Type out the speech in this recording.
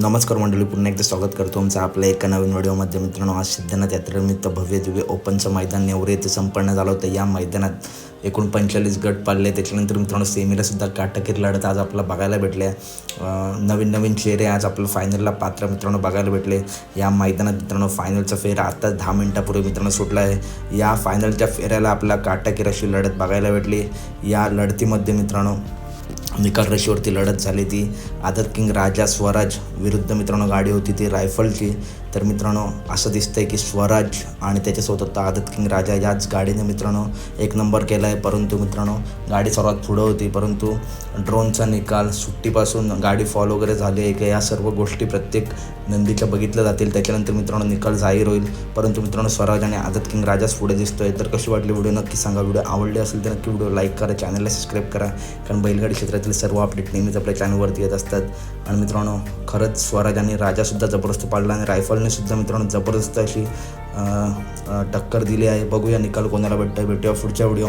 नमस्कार मंडळी पुन्हा एकदा स्वागत करतो तुमचं आपल्या एका नवीन व्हिडिओमध्ये मित्रांनो आज सिद्धनाथ यात्रेनिमित्त भव्य दिव्य ओपनचं मैदान नेवरे येथे संपन्न झालं होतं. या मैदानात एकूण पंचेचाळीस गट पाडले. त्याच्यानंतर मित्रांनो सेमीला सुद्धा काटकीर लढत आज आपल्याला बघायला भेटले. नवीन नवीन चेहरे आज आपलं फायनलला पात्र मित्रांनो बघायला भेटले. या मैदानात मित्रांनो फायनलचा फेरा आता दहा मिनिटापूर्वी मित्रांनो सुटला आहे. या फायनलच्या फेऱ्याला आपल्या काटकीर अशी लढत बघायला भेटली. या लढतीमध्ये मित्रांनो निकाल रेषेवरती लढत झाली ती. आदत किंग राजा स्वराज विरुद्ध मित्रांनो गाडी होती ती रायफलची. तर मित्रांनो असं दिसतंय की स्वराज आणि त्याच्यासोबत होता आदत किंग राजा. याच गाडीने मित्रांनो एक नंबर केला आहे परंतु मित्रांनो गाडी सर्वात पुढं होती. परंतु ड्रोनचा निकाल सुट्टीपासून गाडी फॉल वगैरे झाली आहे. का या सर्व गोष्टी प्रत्येक नंदीच्या बघितल्या जातील. त्याच्यानंतर मित्रांनो निकाल जाहीर होईल. परंतु मित्रांनो स्वराज आणि आदत किंग राजाच पुढे दिसतोय. तर कशी वाटली व्हिडिओ? नक्की सांगा. व्हिडिओ आवडली असेल तर नक्की व्हिडिओ लाईक करा. चॅनलला सबस्क्राईब करा. कारण बैलगाडी क्षेत्रातील सर्व अपडेट नेहमीच आपल्या चॅनलवरती येत असतात. आणि मित्रांनो खरंच स्वराज आणि राजासुद्धा जबरदस्त पाडला आणि रायफल रायफलने सुद्धा मित्रांनो जबरदस्त अशी टक्कर दिली आहे. बघूया निकाल कोणाला भेटतं भेटूया पुढच्या व्हिडिओ